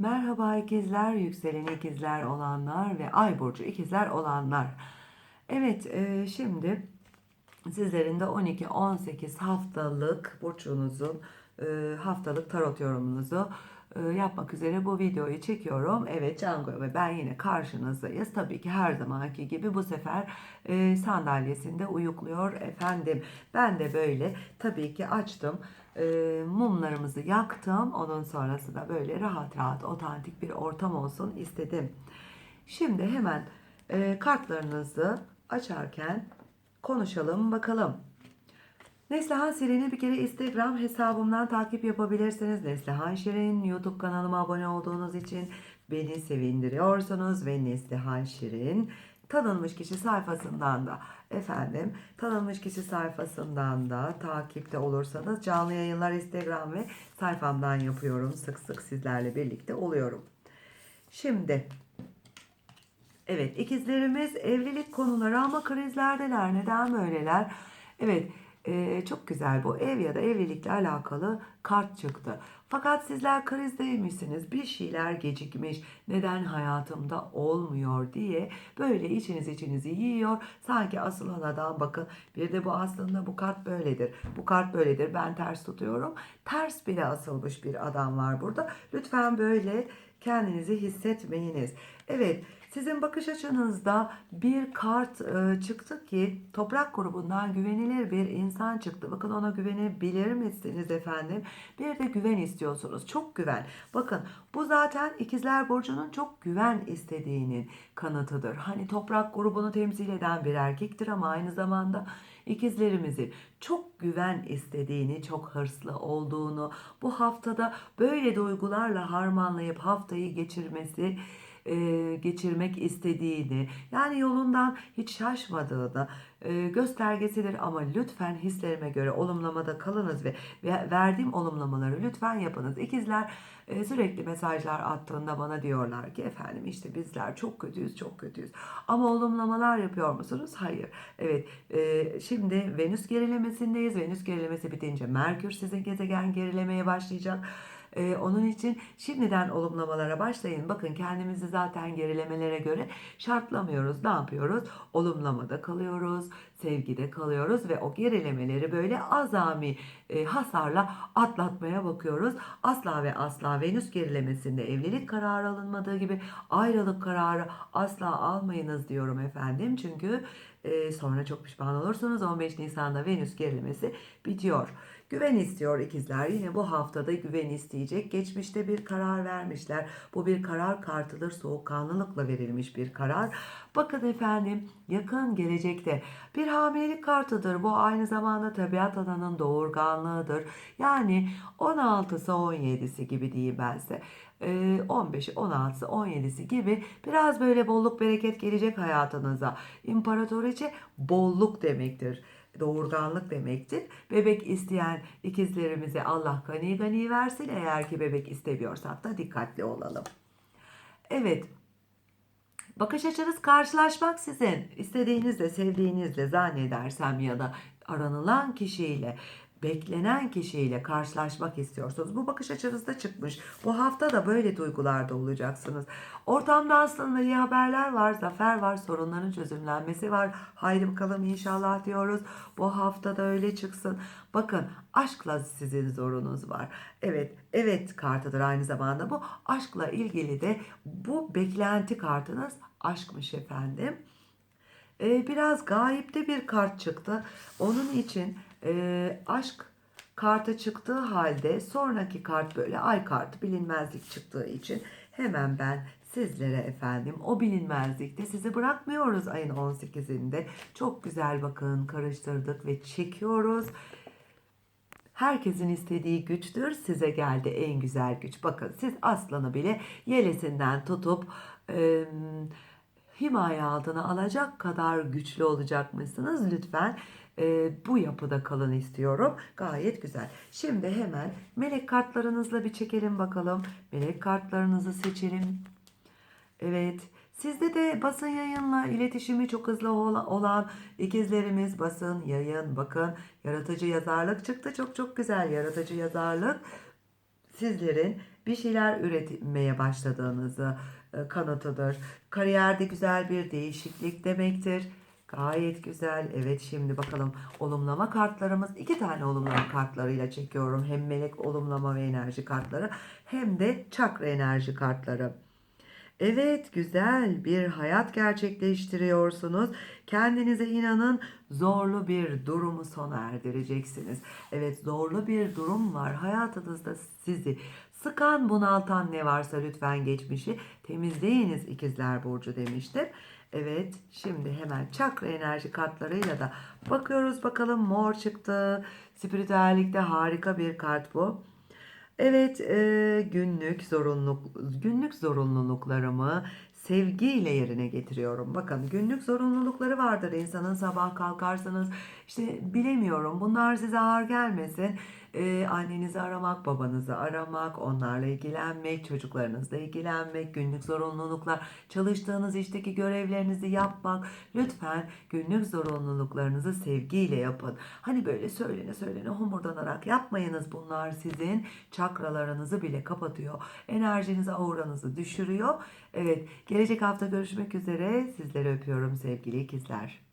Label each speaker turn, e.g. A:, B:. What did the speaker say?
A: Merhaba ikizler, yükselen ikizler olanlar ve ay burcu ikizler olanlar. Evet, e, şimdi sizlerin de 12-18 haftalık burcunuzun e, haftalık tarot yorumunuzu e, yapmak üzere bu videoyu çekiyorum. Evet Cango ve ben yine karşınızdayız. Tabii ki her zamanki gibi bu sefer e, sandalyesinde uyukluyor efendim. Ben de böyle tabii ki açtım. Mumlarımızı yaktım. Onun sonrası da böyle rahat rahat otantik bir ortam olsun istedim. Şimdi hemen kartlarınızı açarken konuşalım bakalım. Neslihan Şirin'i bir kere Instagram hesabımdan takip yapabilirsiniz. Neslihan Şirin YouTube kanalıma abone olduğunuz için beni sevindiriyorsunuz ve Neslihan Şirin tanınmış kişi sayfasından da efendim tanınmış kişi sayfasından da takipte olursanız canlı yayınlar Instagram ve sayfamdan yapıyorum. Sık sık sizlerle birlikte oluyorum. Şimdi Evet ikizlerimiz evlilik konuları ama krizlerdeler. Neden böyleler? Evet e, çok güzel bu ev ya da evlilikle alakalı kart çıktı. Fakat sizler krizdeymişsiniz. Bir şeyler gecikmiş. Neden hayatımda olmuyor diye böyle içiniz içinizi yiyor. Sanki asıl adam bakın bir de bu aslında bu kart böyledir. Bu kart böyledir. Ben ters tutuyorum. Ters bile asılmış bir adam var burada. Lütfen böyle kendinizi hissetmeyiniz. Evet sizin bakış açınızda bir kart e, çıktı ki toprak grubundan güvenilir bir insan çıktı. Bakın ona güvenebilir misiniz efendim? Bir de güven istiyorsunuz. Çok güven. Bakın bu zaten ikizler burcunun çok güven istediğinin kanıtıdır. Hani toprak grubunu temsil eden bir erkektir ama aynı zamanda ikizlerimizin çok güven istediğini, çok hırslı olduğunu, bu haftada böyle duygularla harmanlayıp haftayı geçirmesi e, geçirmek istediğini yani yolundan hiç şaşmadığını e, göstergesidir ama lütfen hislerime göre olumlamada kalınız ve, ve verdiğim olumlamaları lütfen yapınız. İkizler e, sürekli mesajlar attığında bana diyorlar ki efendim işte bizler çok kötüyüz çok kötüyüz ama olumlamalar yapıyor musunuz? Hayır. Evet e, şimdi Venüs gerilemesindeyiz. Venüs gerilemesi bitince Merkür sizin gezegen gerilemeye başlayacak. Ee, onun için şimdiden olumlamalara başlayın. Bakın kendimizi zaten gerilemelere göre şartlamıyoruz. Ne yapıyoruz? Olumlamada kalıyoruz, sevgide kalıyoruz ve o gerilemeleri böyle azami e, hasarla atlatmaya bakıyoruz. Asla ve asla Venüs gerilemesinde evlilik kararı alınmadığı gibi ayrılık kararı asla almayınız diyorum efendim. Çünkü e, sonra çok pişman olursunuz. 15 Nisan'da Venüs gerilemesi bitiyor. Güven istiyor ikizler. Yine bu haftada güven isteyecek. Geçmişte bir karar vermişler. Bu bir karar kartıdır. Soğukkanlılıkla verilmiş bir karar. Bakın efendim yakın gelecekte bir hamilelik kartıdır. Bu aynı zamanda tabiat ananın doğurganlığıdır. Yani 16'sı 17'si gibi diyeyim ben size. 15'i, 16'sı, 17'si gibi biraz böyle bolluk bereket gelecek hayatınıza. İmparatoriçe bolluk demektir doğurganlık demektir. Bebek isteyen ikizlerimize Allah gani gani versin. Eğer ki bebek istemiyorsak da dikkatli olalım. Evet. Bakış açınız karşılaşmak sizin. İstediğinizle, sevdiğinizle zannedersem ya da aranılan kişiyle beklenen kişiyle karşılaşmak istiyorsunuz. Bu bakış açınızda çıkmış. Bu hafta da böyle duygularda olacaksınız. Ortamda aslında iyi haberler var, zafer var, sorunların çözümlenmesi var. Haydi bakalım inşallah diyoruz. Bu hafta da öyle çıksın. Bakın aşkla sizin zorunuz var. Evet, evet kartıdır aynı zamanda bu. Aşkla ilgili de bu beklenti kartınız aşkmış efendim. Ee, biraz gayipte bir kart çıktı. Onun için e, aşk kartı çıktığı halde sonraki kart böyle ay kartı bilinmezlik çıktığı için hemen ben sizlere efendim o bilinmezlikte sizi bırakmıyoruz ayın 18'inde. Çok güzel bakın karıştırdık ve çekiyoruz. Herkesin istediği güçtür. Size geldi en güzel güç. Bakın siz aslanı bile yelesinden tutup e, himaye altına alacak kadar güçlü olacakmışsınız. Lütfen e, bu yapıda kalın istiyorum. Gayet güzel. Şimdi hemen melek kartlarınızla bir çekelim bakalım. Melek kartlarınızı seçelim. Evet. Sizde de basın yayınla iletişimi çok hızlı olan ikizlerimiz basın, yayın, bakın yaratıcı yazarlık çıktı. Çok çok güzel yaratıcı yazarlık sizlerin bir şeyler üretmeye başladığınızı kanıtıdır. Kariyerde güzel bir değişiklik demektir. Gayet güzel. Evet şimdi bakalım olumlama kartlarımız. iki tane olumlama kartlarıyla çekiyorum. Hem melek olumlama ve enerji kartları hem de çakra enerji kartları. Evet, güzel bir hayat gerçekleştiriyorsunuz. Kendinize inanın, zorlu bir durumu sona erdireceksiniz. Evet, zorlu bir durum var. Hayatınızda sizi sıkan, bunaltan ne varsa lütfen geçmişi temizleyiniz ikizler burcu demiştim. Evet, şimdi hemen çakra enerji kartlarıyla da bakıyoruz bakalım mor çıktı. Spiritüellikte harika bir kart bu. Evet, e, günlük zorunluluk günlük zorunluluklarımı sevgiyle yerine getiriyorum. Bakın günlük zorunlulukları vardır insanın sabah kalkarsanız işte bilemiyorum bunlar size ağır gelmesin. E, annenizi aramak, babanızı aramak, onlarla ilgilenmek, çocuklarınızla ilgilenmek, günlük zorunluluklar, çalıştığınız işteki görevlerinizi yapmak. Lütfen günlük zorunluluklarınızı sevgiyle yapın. Hani böyle söylene söylene homurdanarak yapmayınız. Bunlar sizin çakralarınızı bile kapatıyor. Enerjinizi, auranızı düşürüyor. Evet, gelecek hafta görüşmek üzere. Sizleri öpüyorum sevgili ikizler.